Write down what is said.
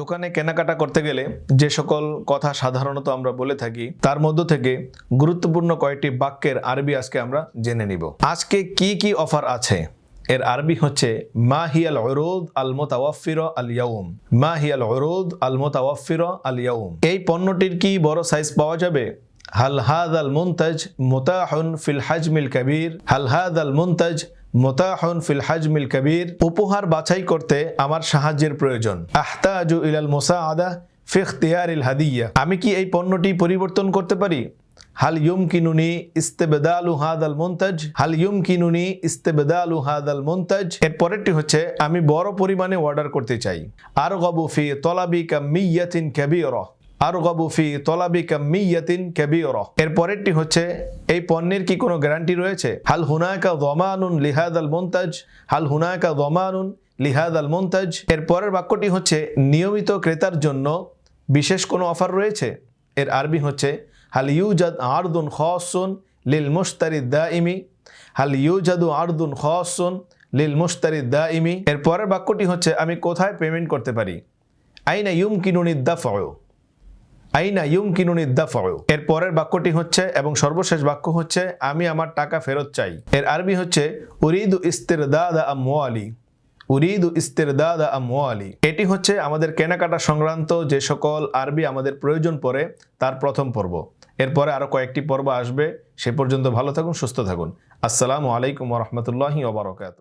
দোকানে কেনাকাটা করতে গেলে যে সকল কথা সাধারণত আমরা বলে থাকি, তার মধ্য থেকে গুরুত্বপূর্ণ কয়েকটি বাক্যের আরবি আজকে আমরা জেনে নিব। আজকে কি কি অফার আছে? এর আরবি হচ্ছে, মা হিয়াল ওরোদ আল মোতাওয়াফির আল ইয়াউম। মা হিয়াল ওরোদ আল আল ইয়াউম। এই পণ্যটির কি বড় সাইজ পাওয়া যাবে? হাল হাদ আল মুনতাজ মোতাহন ফিল হাজমিল কবির। হাল হাদ আল মুনতাজ মোতাহন ফিল হাজমিল কবির, উপহার বাছাই করতে আমার সাহায্যের প্রয়োজন। আহতাজু ইলাল মুসাআদা ফি ইল হাদিয়া। আমি কি এই পণ্যটি পরিবর্তন করতে পারি? হাল ইউমকিনুনি ইস্তেবেদালু হাদাল মুনতাজ? হাল ইউমকিনুনি ইস্তেবেদালু হাদাল মুনতাজ? এর পরেরটি হচ্ছে, আমি বড় পরিমাণে অর্ডার করতে চাই। আর গবু ফি তলাবি কামিয়াতিন কাবীরা। আর গবু ফি তলাবি কামিয়াতিন কাবীরা। এর পরেরটি হচ্ছে, এই পণ্যের কি কোনো গ্যারান্টি রয়েছে? হাল হুনাকা দমানুন লিহাদাল মুনতাজ? হাল হুনাকা দমানুন লিহাদাল মুনতাজ? এর পরের বাক্যটি হচ্ছে, নিয়মিত ক্রেতার জন্য বিশেষ কোনো অফার রয়েছে? এর আরবি হচ্ছে, হাল ইউজাদ আরদুন খসুন লিল মুস্তারি দাইমি হাল ইউজাদু আরদুন খসুন লিল মুস্তারি দাইমি এর পরের বাক্যটি হচ্ছে, আমি কোথায় পেমেন্ট করতে পারি? আইনা ইউম কিনুনি দাফাও আইনা ইউম কিনুনি দাফাও এর পরের বাক্যটি হচ্ছে, এবং সর্বশেষ বাক্য হচ্ছে, আমি আমার টাকা ফেরত চাই। এর আরবি হচ্ছে, উরিদু ইস্তিরদাদা আমওয়ালি উরিদু ইস্তিরদাদা আমওয়ালি এটি হচ্ছে আমাদের কেনাকাটা সংক্রান্ত যে সকল আরবি আমাদের প্রয়োজন পড়ে, তার প্রথম পর্ব। এরপরে আরও কয়েকটি পর্ব আসবে। সে পর্যন্ত ভালো থাকুন, সুস্থ থাকুন। আসসালামু আলাইকুম রহমতুল্লাহি ওবরাকাতু